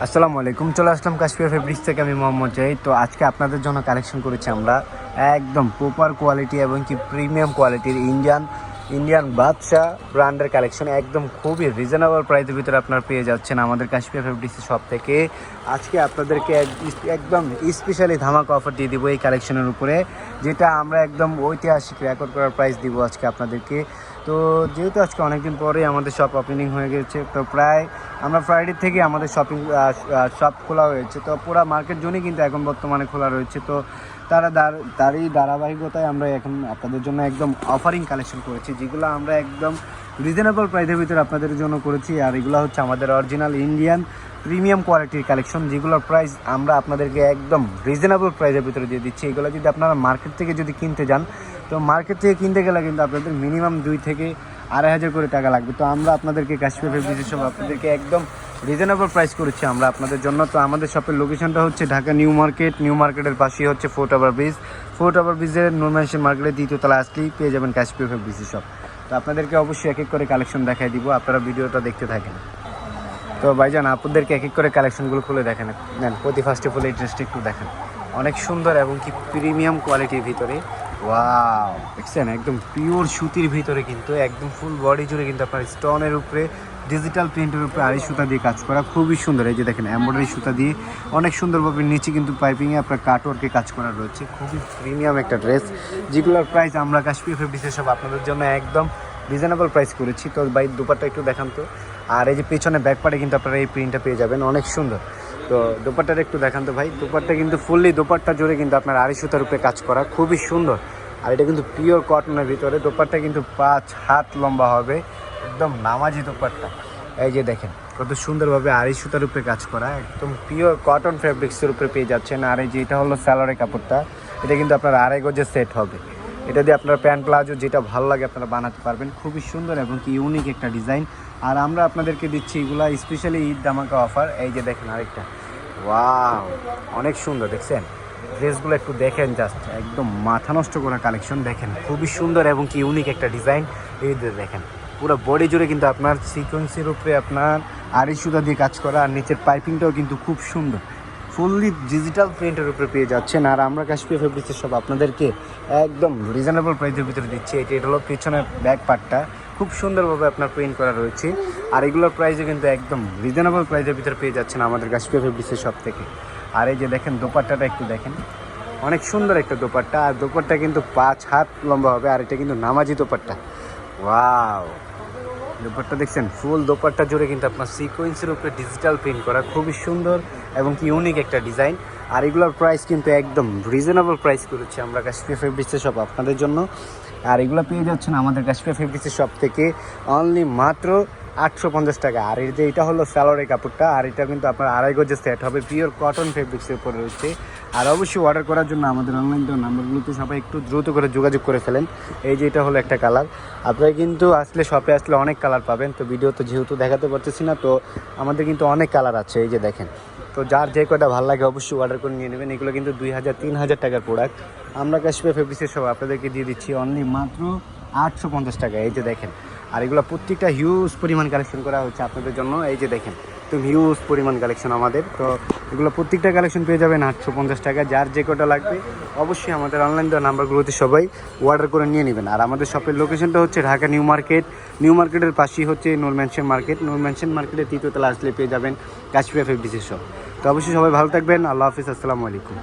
আসসালামু আলাইকুম, চলে আসলাম কাশ্মীর ফেব্রিক্স থেকে আমি মোহাম্মদ জাহিদ। তো আজকে আপনাদের জন্য কালেকশন করেছি আমরা একদম প্রপার কোয়ালিটি এবং কি প্রিমিয়াম কোয়ালিটির ইন্ডিয়ান ইন্ডিয়ান বাদশা ব্র্যান্ডের কালেকশন একদম খুবই রিজনেবল প্রাইসের ভিতরে আপনারা পেয়ে যাচ্ছেন আমাদের কাশ্মীর ফেব্রিক্স শপ থেকে। আজকে আপনাদেরকে এক- একদম স্পেশালি ধামাকা অফার দিয়ে দিব এই কালেকশনের উপরে, যেটা আমরা একদম ঐতিহাসিক রেকর্ড করার প্রাইস দিব আজকে আপনাদেরকে। তো যেহেতু আজকে অনেকদিন পরে আমাদের শপ ওপেনিং হয়ে গেছে, তো প্রায় আমরা ফ্রাইডে থেকে আমাদের শপিং শপ খোলা হয়েছে তো পুরো মার্কেট জোনই কিন্তু এখন বর্তমানে খোলা রয়েছে। তো তারা তারই ধারাবাহিকতায় আমরা এখন আপনাদের জন্য একদম অফারিং কালেকশন করেছি, যেগুলো আমরা একদম রিজনেবল প্রাইসের ভিতরে আপনাদের জন্য করেছি। আর এগুলো হচ্ছে আমাদের অরিজিনাল ইন্ডিয়ান প্রিমিয়াম কোয়ালিটির কালেকশন যেগুলোর প্রাইস আমরা আপনাদেরকে একদম রিজনেবল প্রাইসের ভিতরে দিয়ে দিচ্ছি। এগুলো যদি আপনারা মার্কেট থেকে যদি কিনতে যান তো মার্কেট থেকে কিনতে গেলে কিন্তু আপনাদের মিনিমাম দুই থেকে আড়াই হাজার করে টাকা লাগবে। তো আমরা আপনাদেরকে কাশ্মীর ফেব্রিক্স সব আপনাদেরকে একদম রিজনেবল প্রাইস করেছি আমরা আপনাদের জন্য। তো আমাদের শপের লোকেশনটা হচ্ছে ঢাকা নিউ মার্কেট। নিউ মার্কেটের পাশেই হচ্ছে foot over bridge foot over ব্রিজের নুরম্যানশন মার্কেটের দ্বিতীয়তলা আসলেই পেয়ে যাবেন কাশ্মীর ফেব্রিক্স শপ তো আপনাদেরকে অবশ্যই এক এক করে কালেকশন দেখাই দিব, আপনারা ভিডিওটা দেখতে থাকেন। তো ভাইজান, আপনাদেরকে এক এক করে কালেকশনগুলো খুলে দেখেন। নেন, প্রতি ফার্স্টে ফুল এই ড্রেসটা একটু দেখেন। অনেক সুন্দর এবং কি প্রিমিয়াম কোয়ালিটির ভিতরে। ওয়াও দেখছেন, একদম পিওর সুতির ভিতরে কিন্তু, একদম ফুল বডি জুড়ে কিন্তু আপনার স্টোনের উপরে ডিজিটাল প্রিন্টের উপরে আড়াই সুতা দিয়ে কাজ করা খুবই সুন্দর। এই যে দেখেন এমব্রয়ডারি সুতা দিয়ে অনেক সুন্দরভাবে নিচে কিন্তু পাইপিংয়ে আপনার কাটওয়ার্কে কাজ করা রয়েছে। খুবই প্রিমিয়াম একটা ড্রেস যেগুলোর প্রাইস আমরা কাশ্মীর ফেব্রিক্সের সব আপনাদের জন্য একদম রিজনেবল প্রাইস করেছি। তো ভাই দুপারটা একটু দেখান তো। আর এই যে পেছনে ব্যাক পার্টে কিন্তু আপনারা এই প্রিন্টটা পেয়ে যাবেন, অনেক সুন্দর। তো দোপাট্টাটা একটু দেখান তো ভাই। দোপাট্টা কিন্তু ফুললি দোপাট্টা জুড়ে কিন্তু আপনার আড়াই সুতার উপরে কাজ করা। খুবই সুন্দর। আর এটা কিন্তু পিওর কটনের ভিতরে। দোপাট্টা কিন্তু পাঁচ হাত লম্বা হবে। একদম নামাজি দোপাট্টা। এই যে দেখেন, কত সুন্দরভাবে আড়াই সুতার উপরে কাজ করা। একদম পিওর কটন ফ্যাব্রিক্সের উপরে পেয়ে যাচ্ছেন। আর এই যে এটা হলো স্যালোয়ারের কাপড়টা। এটা কিন্তু আপনার আড়াই গজের সেট হবে। এটা দিয়ে আপনার প্যান্ট প্লাজো যেটা ভালো লাগে আপনারা বানাতে পারবেন। খুবই সুন্দর এবং কি ইউনিক একটা ডিজাইন আর আমরা আপনাদেরকে দিচ্ছি এগুলা স্পেশালি ঈদ দামাকা অফার এই যে দেখেন আরেকটা। ওয়াও অনেক সুন্দর, দেখছেন? ড্রেসগুলো একটু দেখেন জাস্ট একদম মাথা নষ্ট করা কালেকশন দেখেন? খুবই সুন্দর এবং কি ইউনিক একটা ডিজাইন এই দেখেন, পুরো বডি জুড়ে কিন্তু আপনার সিকোয়েন্সের উপরে আপনার আড়ি সুতা দিয়ে কাজ করা, আর নিচের পাইপিংটাও কিন্তু খুব সুন্দর। ফুললি ডিজিটাল প্রিন্টের উপরে পেয়ে যাচ্ছেন। আর আমরা কাশ্মীর ফেব্রিক্সের সব আপনাদেরকে একদম রিজনেবল প্রাইসের ভিতরে দিচ্ছি। এটি, এটা হলো পিছনের ব্যাক পার্টটা খুব সুন্দরভাবে আপনার প্রিন্ট করা রয়েছে। আর এগুলোর প্রাইসও কিন্তু একদম রিজনেবল প্রাইসের ভিতরে পেয়ে যাচ্ছেন আমাদের কাশ্মীর ফেব্রিক্সের সব থেকে। আর এই যে দেখেন, দোপাট্টাটা একটু দেখেন। অনেক সুন্দর একটা দোপাট্টা। আর দোপাট্টা কিন্তু পাঁচ হাত লম্বা হবে। আর এটা কিন্তু নামাজি দোপাট্টা। ওয়াও! দোপাট্টা দেখছেন? ফুল দোপারটা জুড়ে কিন্তু আপনার সিকোয়েন্সের উপরে ডিজিটাল প্রিন্ট করা খুবই সুন্দর এবং কি ইউনিক একটা ডিজাইন আর এগুলোর প্রাইস কিন্তু একদম রিজনেবল প্রাইস করেছি আমরা কাশ্মীর ফেব্রিক্সের শপ আপনাদের জন্য। আর এগুলো পেয়ে যাচ্ছেন আমাদের কাশ্মীর ফেব্রিক্সের শপ থেকে অনলি মাত্র আটশো পঞ্চাশ টাকা। আর এই যে এটা হলো স্যালোয়ারের কাপড়টা, আর এটা কিন্তু আপনার আড়াই গজের সেট হবে। পিওর কটন ফেব্রিক্সের উপরে রয়েছে। আর অবশ্যই অর্ডার করার জন্য আমাদের অনলাইন দেওয়া নাম্বারগুলোতে সবাই একটু দ্রুত করে যোগাযোগ করে ফেলেন। এই যে এটা হলো একটা কালার আপনারা কিন্তু আসলে শপে আসলে অনেক কালার পাবেন। তো ভিডিও তো যেহেতু দেখাতে পারতেছি না, তো আমাদের কিন্তু অনেক কালার আছে। এই যে দেখেন। তো যার যে কয়টা ভালো লাগে অবশ্যই অর্ডার করে নিয়ে নেবেন। এগুলো কিন্তু দুই হাজার, তিন হাজার টাকার প্রোডাক্ট আমরা কাশ্মীর ফেব্রিক্সের সব আপনাদেরকে দিয়ে দিচ্ছি। অনলি মাত্র আটশো পঞ্চাশ টাকা। এই যে দেখেন। আর এগুলো প্রত্যেকটা হিউজ পরিমাণ কালেকশন করা হচ্ছে আপনাদের জন্য। এই যে দেখেন, তো হিউজ পরিমাণ কালেকশন আমাদের। তো এগুলো প্রত্যেকটা কালেকশন পেয়ে যাবেন আটশো পঞ্চাশ টাকা, যার যে কটা লাগবে অবশ্যই আমাদের অনলাইন দেওয়া নাম্বারগুলোতে সবাই অর্ডার করে নিয়ে নেবেন। আর আমাদের শপের লোকেশনটা হচ্ছে ঢাকা নিউ মার্কেট। নিউ মার্কেটের পাশেই হচ্ছে Noor Mansion market Noor Mansion মার্কেটের তৃতীয়তলা আসলে পেয়ে যাবেন কাশ্মীর ফেব্রিক্সের শপ তো অবশ্যই সবাই ভালো থাকবেন। আল্লাহ হাফিজ। আসসালামু আলাইকুম।